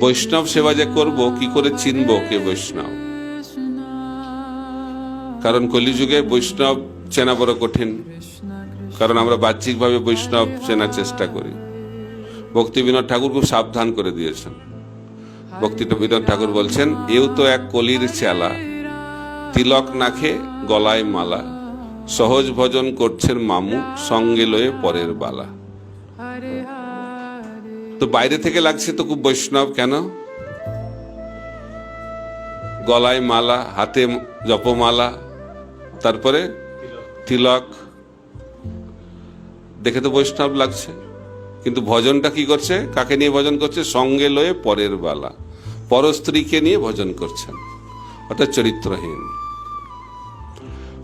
বৈষ্ণব সেবা যে করব, কি করে চিনব কে বৈষ্ণব? কারণ কলিযুগে বৈষ্ণব চেনা বড় কঠিন। কারণ আমরা বাহ্যিকভাবে বৈষ্ণব চেনার চেষ্টা করি। ভক্তি বিনোদ ঠাকুর খুব সাবধান করে দিয়েছেন। ভক্তি বিনোদ ঠাকুর বলছেন, এও তো এক কলির চেলা। তিলক নাখে গলায় মালা। সহজ ভজন করছেন মামু, সঙ্গে লয়ে পরের বালা। তো বাইরে থেকে লাগছে তো খুব বৈষ্ণব, কেন? গলায় মালা, হাতে জপমালা, তারপরে তিলক। দেখে তো বৈষ্ণব লাগছে। কিন্তু ভজনটা কি করছে? কাকে নিয়ে ভজন করছে? সঙ্গে লয়ে পরের বালা। পরস্ত্রীকে নিয়ে ভজন করছেন। অর্থাৎ চরিত্রহীন।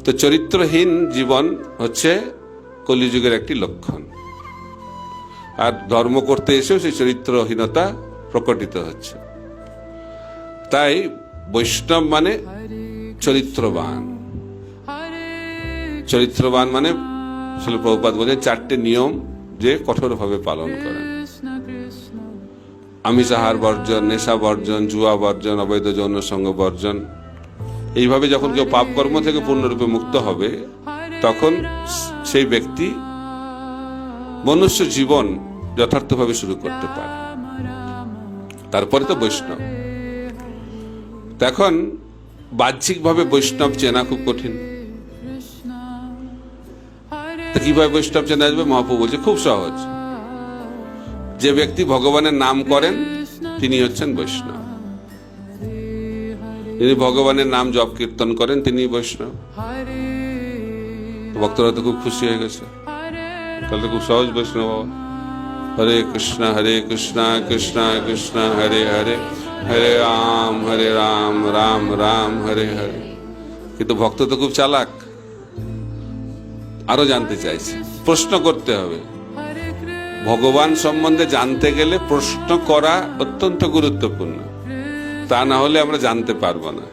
তো চরিত্রহীন জীবন হচ্ছে কলিযুগের একটি লক্ষণ। আর ধর্ম করতে এসেও সেই চরিত্রহীনতা প্রকটিত হচ্ছে। তাই বৈষ্ণব মানে চরিত্রবান। চরিত্রবান মানে শিল প্রভুপাত বলেন চারটে নিয়ম যে কঠোরভাবে পালন করেন। আমিষাহার বর্জন, নেশা বর্জন, জুয়া বর্জন, অবৈধ যৌন সঙ্গ বর্জন। এইভাবে যখন কেউ পাপ কর্ম থেকে পূর্ণরূপে মুক্ত হবে, তখন সেই ব্যক্তি মনুষ্য জীবন যথার্থভাবে শুরু করতে পারে। তারপরে তো বৈষ্ণব। এখন বাহ্যিকভাবে বৈষ্ণব চেনা খুব কঠিন। কীভাবে বৈষ্ণব চেনা আসবে মহাপ্রভু বলছে, খুব সহজ। যে ব্যক্তি ভগবানের নাম করেন, তিনি হচ্ছেন বৈষ্ণব। যিনি ভগবানের নাম জপ কীর্তন করেন তিনি বৈষ্ণব। ভক্তরা তো খুব খুশি হয়ে গেছে। তাহলে তো খুব সহজ বৈষ্ণব বাবা হরে কৃষ্ণ হরে কৃষ্ণ কৃষ্ণ কৃষ্ণ হরে হরে হরে রাম হরে রাম রাম রাম হরে হরে কিন্তু ভক্ত তো খুব চালাক আরও জানতে চাইছে প্রশ্ন করতে হবে ভগবান সম্বন্ধে জানতে গেলে প্রশ্ন করা অত্যন্ত গুরুত্বপূর্ণ তা না হলে আমরা জানতে পারব না